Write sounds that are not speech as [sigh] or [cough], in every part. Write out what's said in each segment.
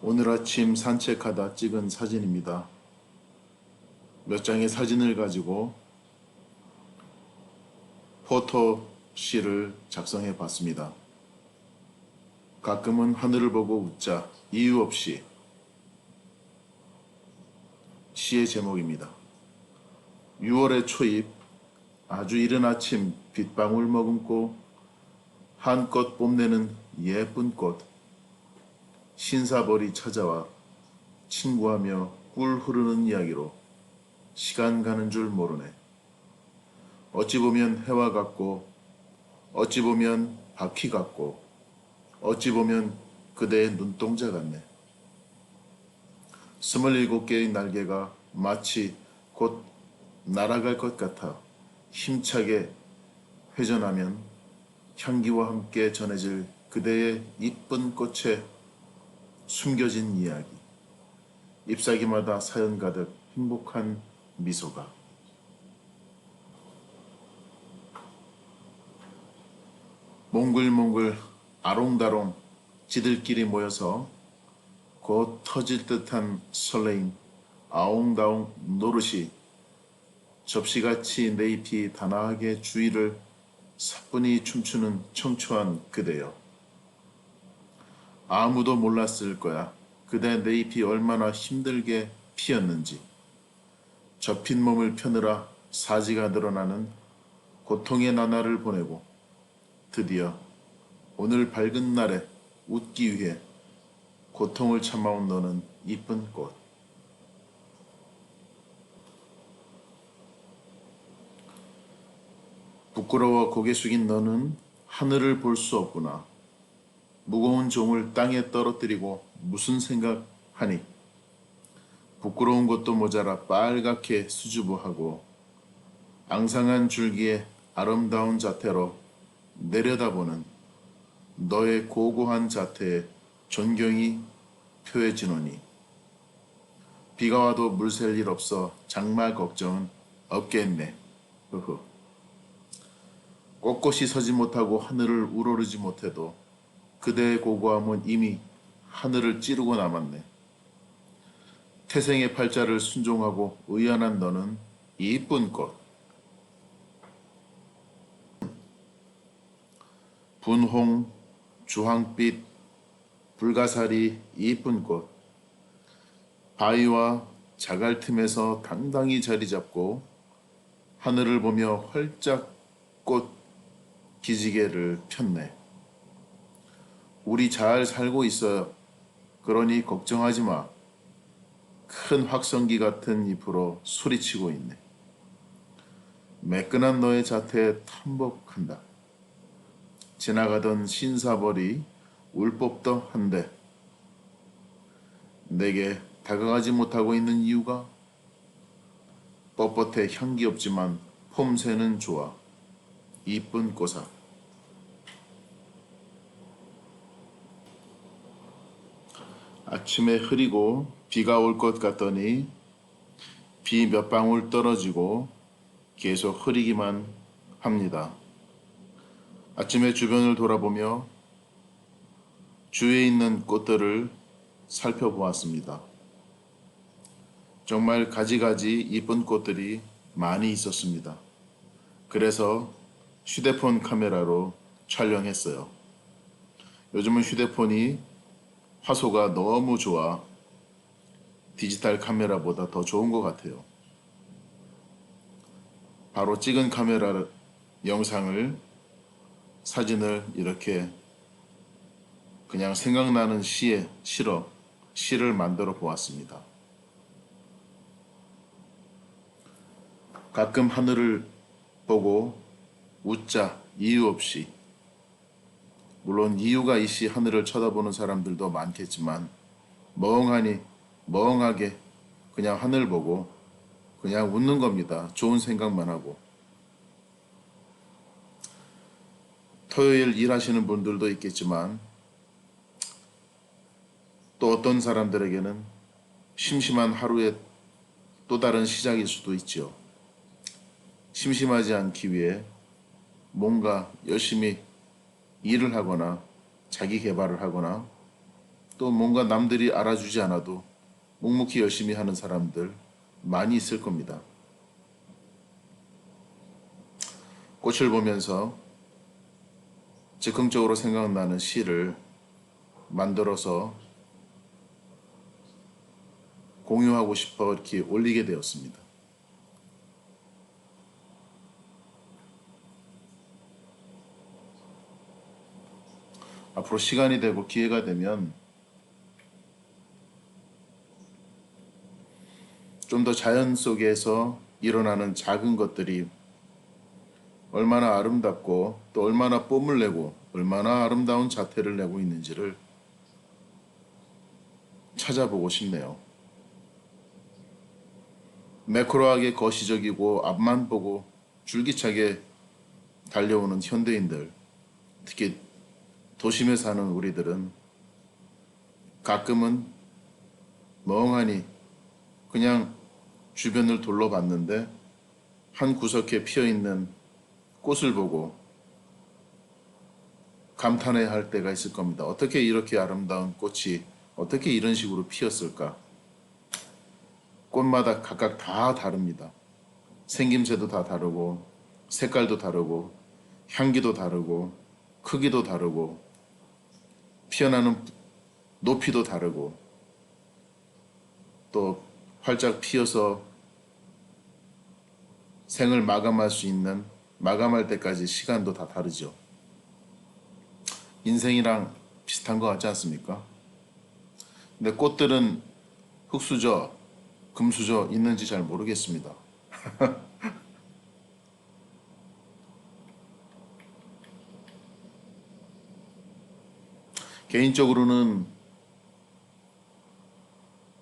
오늘 아침 산책하다 찍은 사진입니다. 몇 장의 사진을 가지고 포토시를 작성해 봤습니다. 가끔은 하늘을 보고 웃자 이유 없이 시의 제목입니다. 6월의 초입 아주 이른 아침 빗방울 머금고 한껏 뽐내는 예쁜 꽃 신사벌이 찾아와 친구하며 꿀 흐르는 이야기로 시간 가는 줄 모르네. 어찌 보면 해와 같고 어찌 보면 바퀴 같고 어찌 보면 그대의 눈동자 같네. 스물일곱 개의 날개가 마치 곧 날아갈 것 같아 힘차게 회전하면 향기와 함께 전해질 그대의 이쁜 꽃에 숨겨진 이야기. 잎사귀마다 사연 가득 행복한 미소가. 몽글몽글 아롱다롱 지들끼리 모여서 곧 터질 듯한 설레임 아웅다웅 노릇이 접시같이 내 잎이 단아하게 주위를 사뿐히 춤추는 청초한 그대여. 아무도 몰랐을 거야. 그대 내 잎이 얼마나 힘들게 피었는지. 접힌 몸을 펴느라 사지가 늘어나는 고통의 나날을 보내고 드디어 오늘 밝은 날에 웃기 위해 고통을 참아온 너는 이쁜 꽃. 부끄러워 고개 숙인 너는 하늘을 볼 수 없구나. 무거운 종을 땅에 떨어뜨리고 무슨 생각하니? 부끄러운 것도 모자라 빨갛게 수줍어하고 앙상한 줄기에 아름다운 자태로 내려다보는 너의 고고한 자태에 존경이 표해지노니 비가 와도 물 셀 일 없어 장마 걱정은 없겠네. 흐흐. 꼿꼿이 서지 못하고 하늘을 우러르지 못해도 그대의 고고함은 이미 하늘을 찌르고 남았네. 태생의 팔자를 순종하고 의연한 너는 이쁜 꽃. 분홍, 주황빛, 불가사리 이쁜 꽃. 바위와 자갈 틈에서 당당히 자리 잡고 하늘을 보며 활짝 꽃 기지개를 폈네. 우리 잘 살고 있어요. 그러니 걱정하지 마. 큰 확성기 같은 잎으로 소리치고 있네. 매끈한 너의 자태에 탐복한다. 지나가던 신사벌이 울 법도 한데 내게 다가가지 못하고 있는 이유가 뻣뻣해 향기 없지만 폼새는 좋아. 이쁜 꽃아. 아침에 흐리고 비가 올 것 같더니 비 몇 방울 떨어지고 계속 흐리기만 합니다. 아침에 주변을 돌아보며 주위에 있는 꽃들을 살펴보았습니다. 정말 가지가지 이쁜 꽃들이 많이 있었습니다. 그래서 휴대폰 카메라로 촬영했어요. 요즘은 휴대폰이 화소가 너무 좋아 디지털 카메라보다 더 좋은 것 같아요. 바로 찍은 카메라 영상을 사진을 이렇게 그냥 생각나는 시에 실어 시를 만들어 보았습니다. 가끔 하늘을 보고 웃자 이유 없이 물론 이유가 있이 하늘을 쳐다보는 사람들도 많겠지만 멍하니 멍하게 그냥 하늘 보고 그냥 웃는 겁니다. 좋은 생각만 하고 토요일 일하시는 분들도 있겠지만 또 어떤 사람들에게는 심심한 하루의 또 다른 시작일 수도 있죠. 심심하지 않기 위해 뭔가 열심히 일을 하거나 자기 개발을 하거나 또 뭔가 남들이 알아주지 않아도 묵묵히 열심히 하는 사람들 많이 있을 겁니다. 꽃을 보면서 즉흥적으로 생각나는 시를 만들어서 공유하고 싶어 이렇게 올리게 되었습니다. 앞으로 시간이 되고 기회가 되면 좀 더 자연 속에서 일어나는 작은 것들이 얼마나 아름답고 또 얼마나 뽐을 내고 얼마나 아름다운 자태를 내고 있는지를 찾아보고 싶네요. 매크로하게 거시적이고 앞만 보고 줄기차게 달려오는 현대인들, 특히 도심에 사는 우리들은 가끔은 멍하니 그냥 주변을 둘러봤는데 한 구석에 피어 있는 꽃을 보고 감탄해야 할 때가 있을 겁니다. 어떻게 이렇게 아름다운 꽃이 어떻게 이런 식으로 피었을까? 꽃마다 각각 다 다릅니다. 생김새도 다 다르고, 색깔도 다르고, 향기도 다르고, 크기도 다르고, 피어나는 높이도 다르고, 또 활짝 피어서 생을 마감할 수 있는 마감할 때까지 시간도 다 다르죠. 인생이랑 비슷한 것 같지 않습니까? 근데 꽃들은 흙수저, 금수저 있는지 잘 모르겠습니다. [laughs] 개인적으로는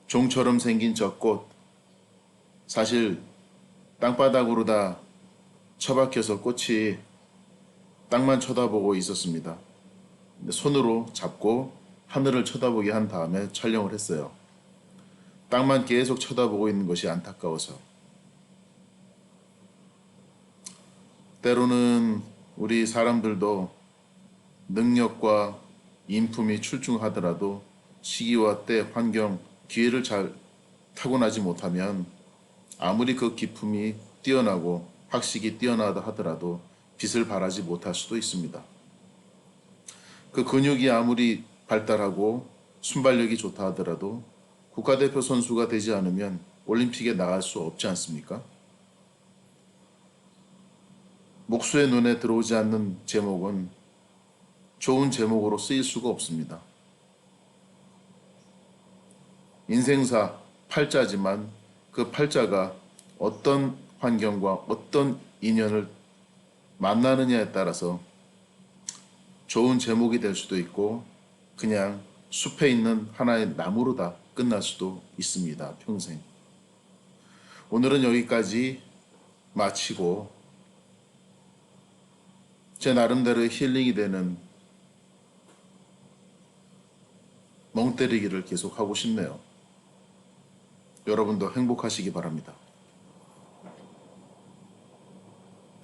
종처럼 생긴 저 꽃, 사실 땅바닥으로 다 처박혀서 꽃이 땅만 쳐다보고 있었습니다. 손으로 잡고 하늘을 쳐다보게 한 다음에 촬영을 했어요. 땅만 계속 쳐다보고 있는 것이 안타까워서. 때로는 우리 사람들도 능력과 인품이 출중하더라도 시기와 때, 환경, 기회를 잘 타고나지 못하면 아무리 그 기품이 뛰어나고 학식이 뛰어나다 하더라도 빛을 발하지 못할 수도 있습니다. 그 근육이 아무리 발달하고 순발력이 좋다 하더라도 국가대표 선수가 되지 않으면 올림픽에 나갈 수 없지 않습니까? 목수의 눈에 들어오지 않는 제목은 좋은 제목으로 쓰일 수가 없습니다. 인생사 팔자지만 그 팔자가 어떤 환경과 어떤 인연을 만나느냐에 따라서 좋은 제목이 될 수도 있고 그냥 숲에 있는 하나의 나무로 다 끝날 수도 있습니다. 평생. 오늘은 여기까지 마치고 제 나름대로 힐링이 되는 멍 때리기를 계속 하고 싶네요. 여러분도 행복하시기 바랍니다.